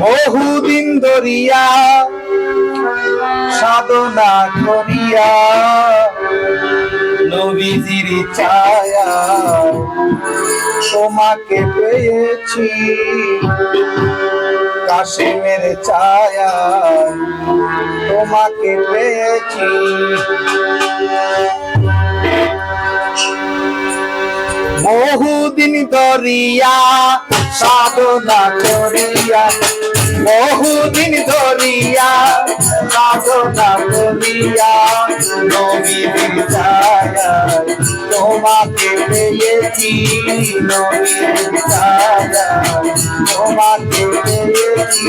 বহুদিন ধরিয়া, সাধনা করিয়া, নবীজির ছায়া তোমাকে পেয়েছি। কাশিমের ছায়া তোমাকে পেয়েছি। বহুদিন ধরিয়া, সাধনা করিয়া বহুদিন ধরিয়া সাধনা করিয়া নবীর ছায়া তোমাকে পেয়েছি নবীর ছায়া তোমাকে পেয়েছি।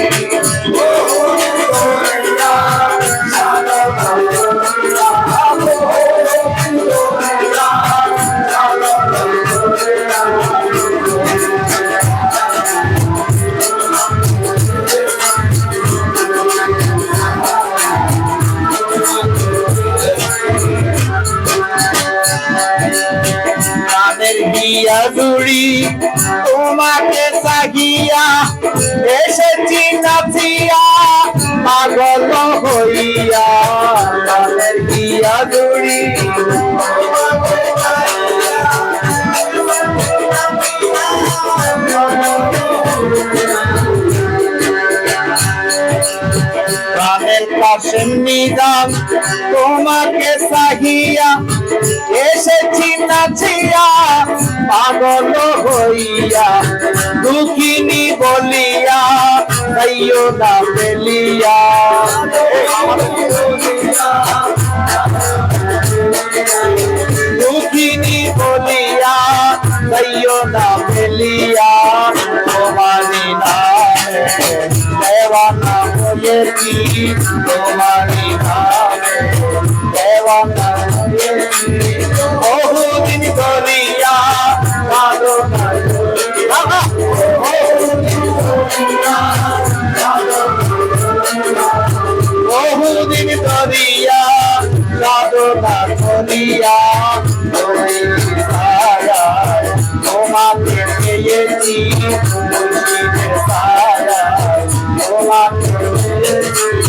বহুদিন ধরিয়া পাগল হইয়া বিয়া জুড়ি প্রাণের পাশে নিজাম তোমাকে সাহিয়া এসেছি নাচিয়া পাগল হইয়া দুঃখিনী বলিয়া তাইও না পেলিয়া দুঃখিনী বলিয়া তাইও না পেলিয়া তোমারি নামে দেওয়ানা হয়েছি তোমারি সাধনা করিয়া তোমাকে পেয়েছি মুর্শিদের ছায়ায় তোমাকে পেয়েছি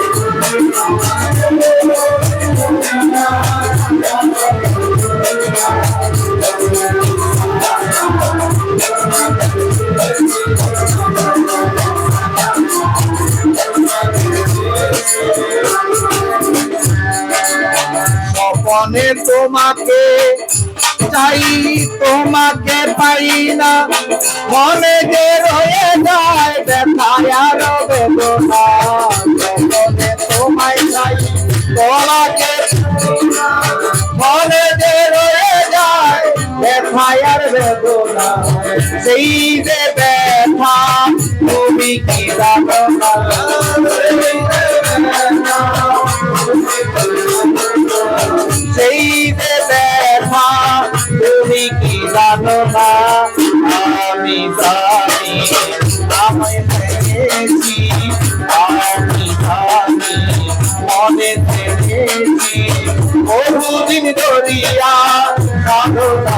স্বপনে তোমাকে চাই, তোমাকে পাই না। মনে যে রয়ে যায় ব্যথায় আর বেদনা তোমায় চাই, তোমাকে মনে যে রয়ে যায় ব্যথায় আর বেদনা সেই যে ব্যথা, তুমি কি জানো না? সেই ব্যথা তুমি কি জানো না? আমি জানি আমি আমি জানি, মনে পেরেছি। বহুদিন ধরিয়া সাধনা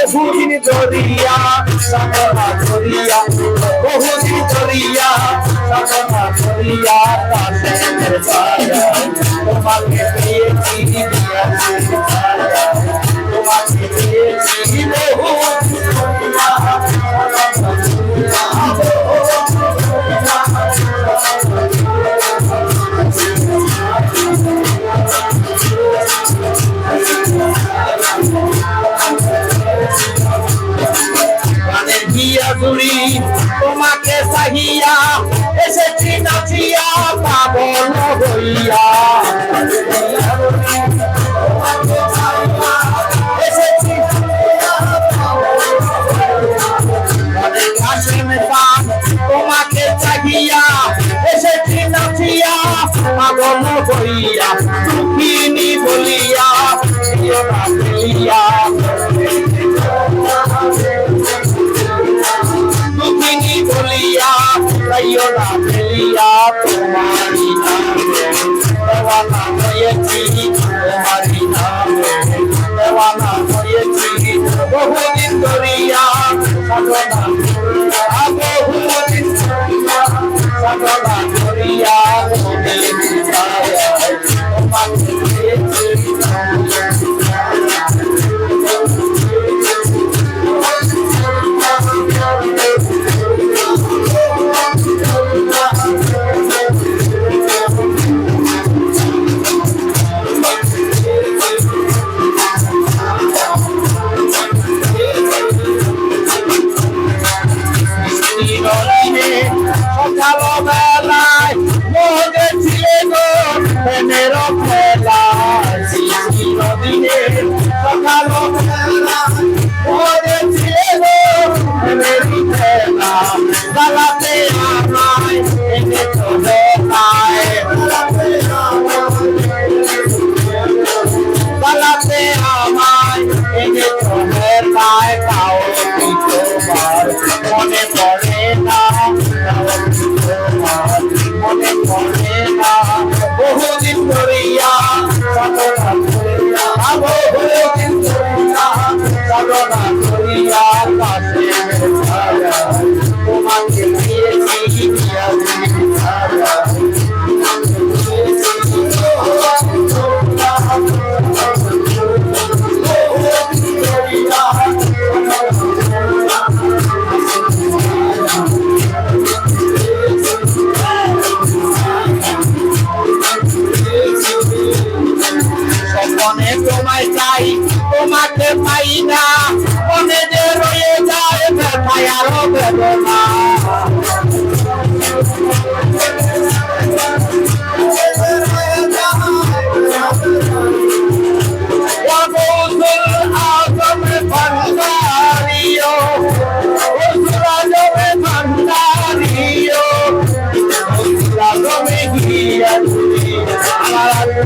বহুদিন ধরিয়া সাধনা করিয়া বহুদিন ধরিয়া সাধনা করিয়া তোমাকে পেয়েছি দিয়া করিও না ফেলিয়া তোমারি নামে দেওয়ানা হয়েছি তোমারি নামে দেওয়ানা হয়েছি বহুদিন ধরিয়া সাধনা বহুদিন সাধনা করিয়া তোমাকে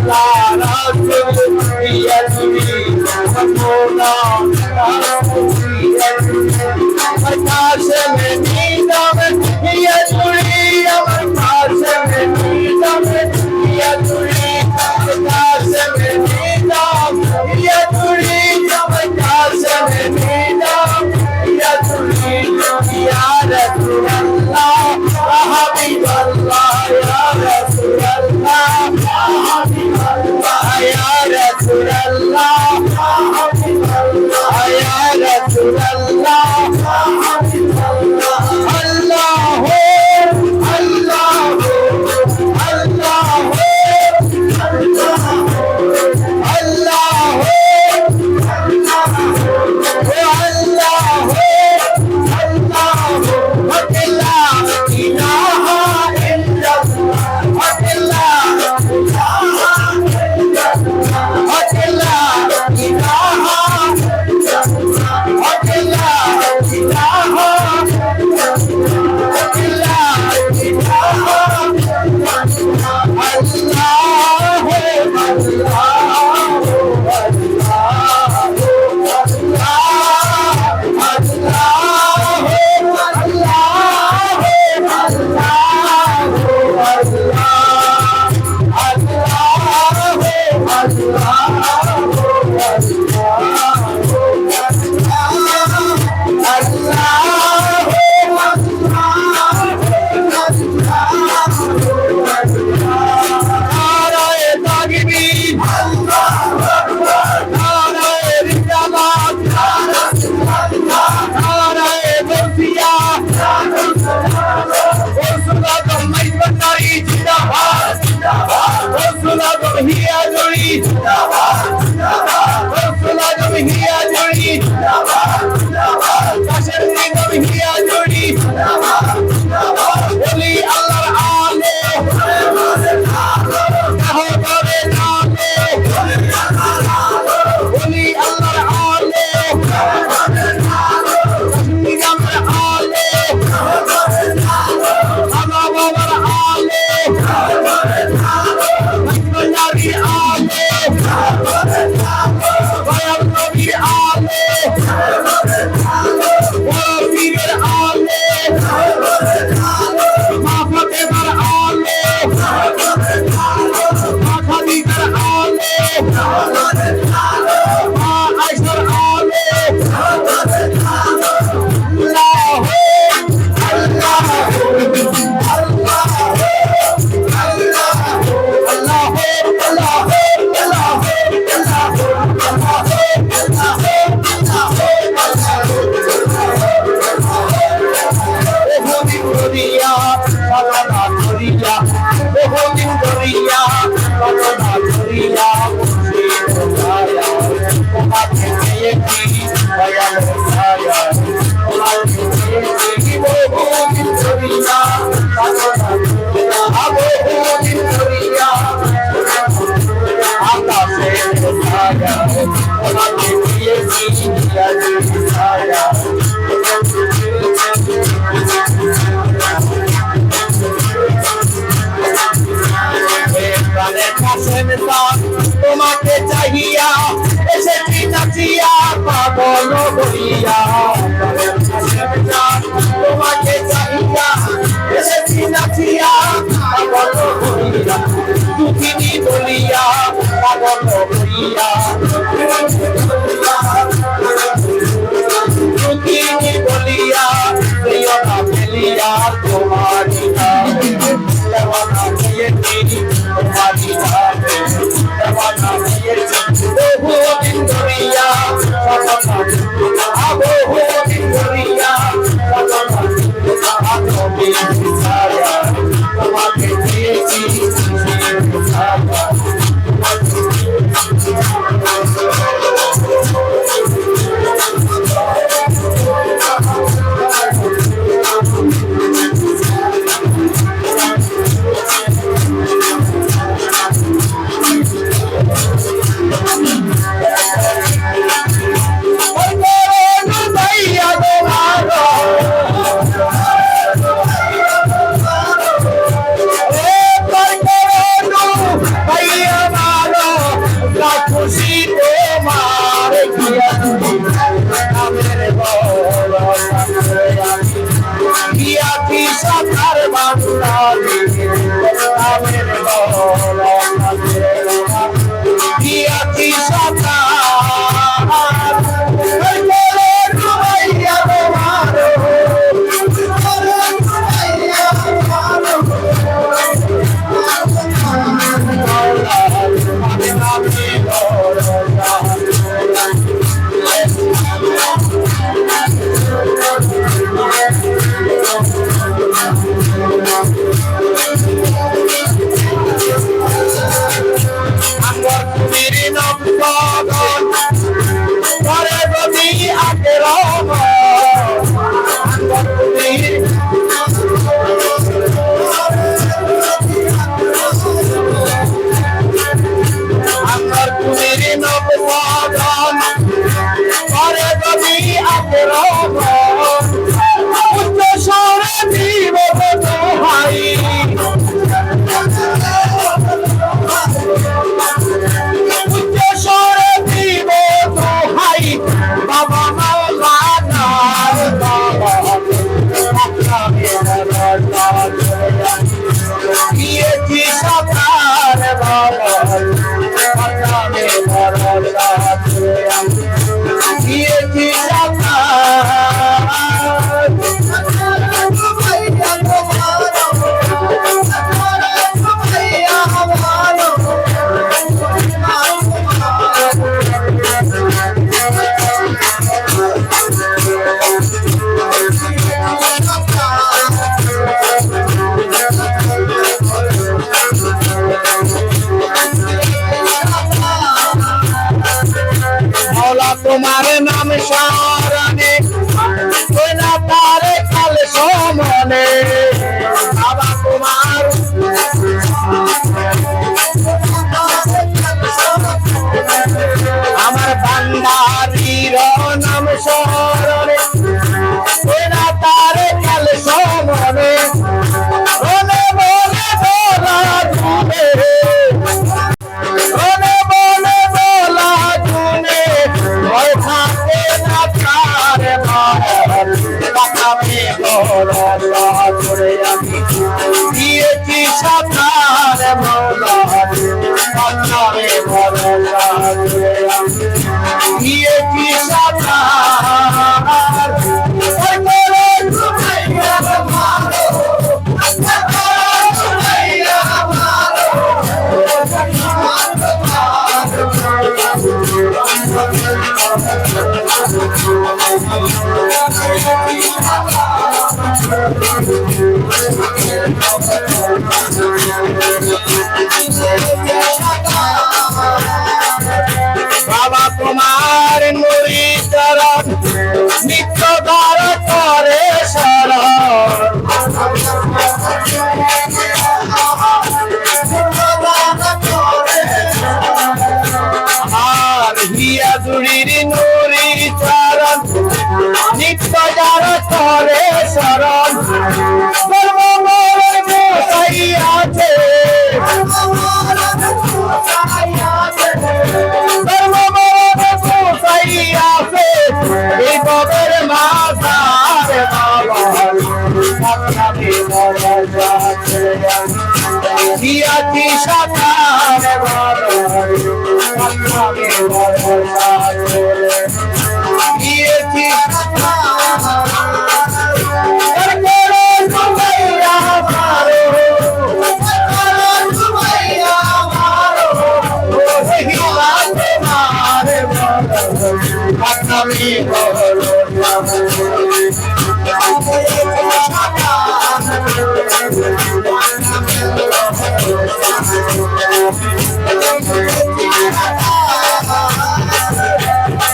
Allah, Ya Rasulullah, Ya Rasulullah. Hallelujah. Come on! পাগল হইয়া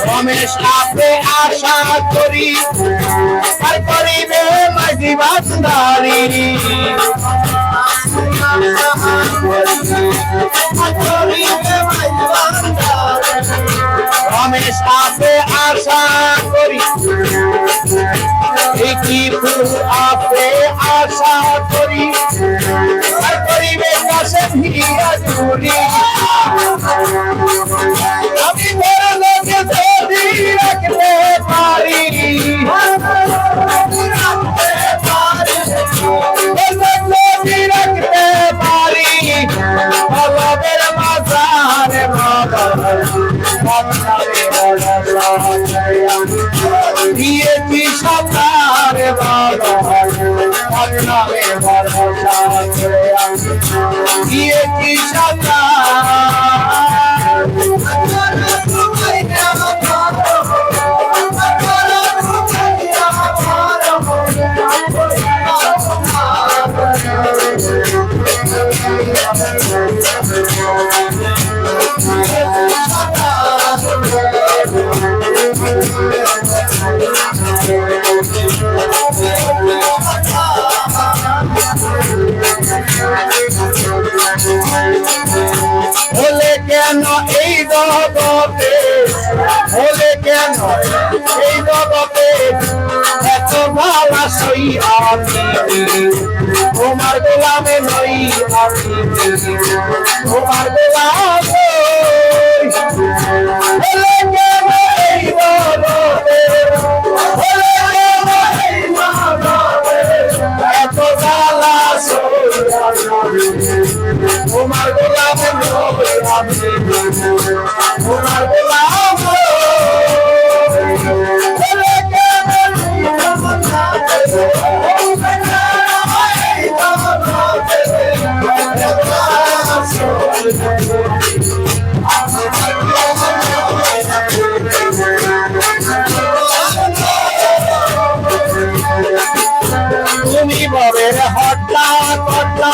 রমেশ আপে আশা করি আর করিবে মাঝি বান্দারি রমেশ আপে আশা করি। একই ফুল আপে আশা করি? আর করিবে কাছে ভিড়া চুরি আমি বড় লোকে যদি রাখতে পারি। কেন এই জগতে? হলে কেন এই জগতে? এত ভালা সই আমি। তোমার গোলামে নই আমি। তোমার গোলাম হলে কেন এই জগতে? হলে কেন তোমার গোলাম তোমার গোলাম তুমি ববের হট্টা কট্টা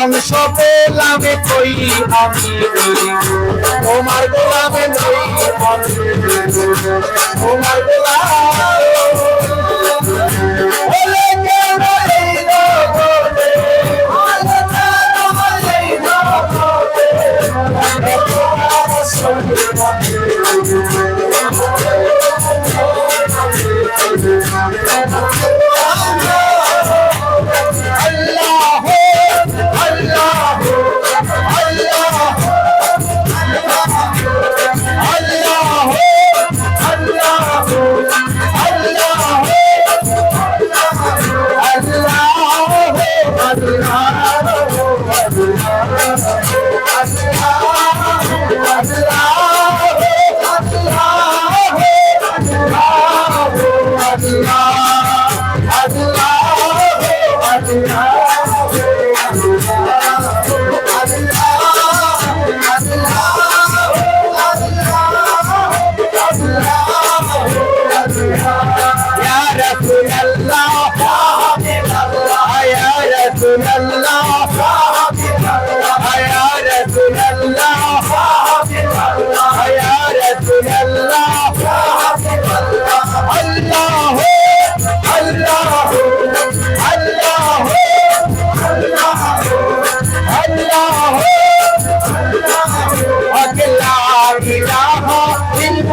অংশ পেলামে কই আমি তোমার গোলামে নই তোমার গোলাম Thank you.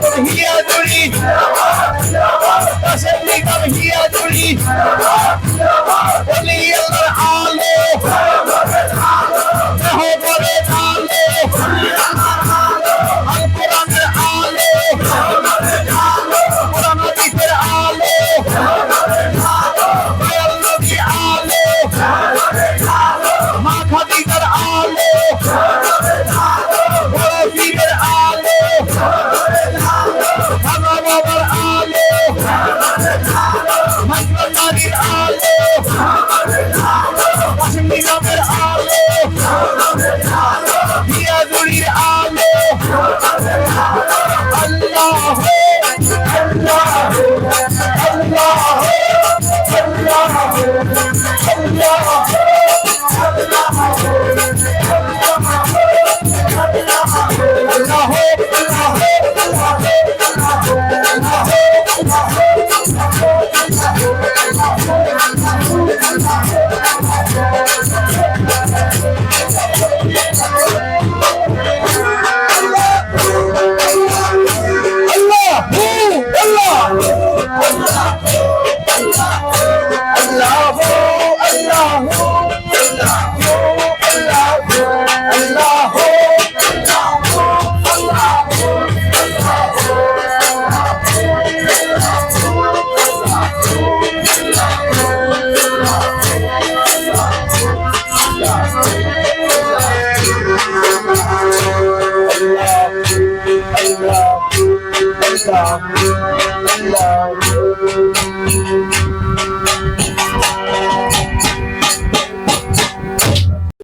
come here, Duli. Kasabli, come here, Duli. Only Allah, Allah.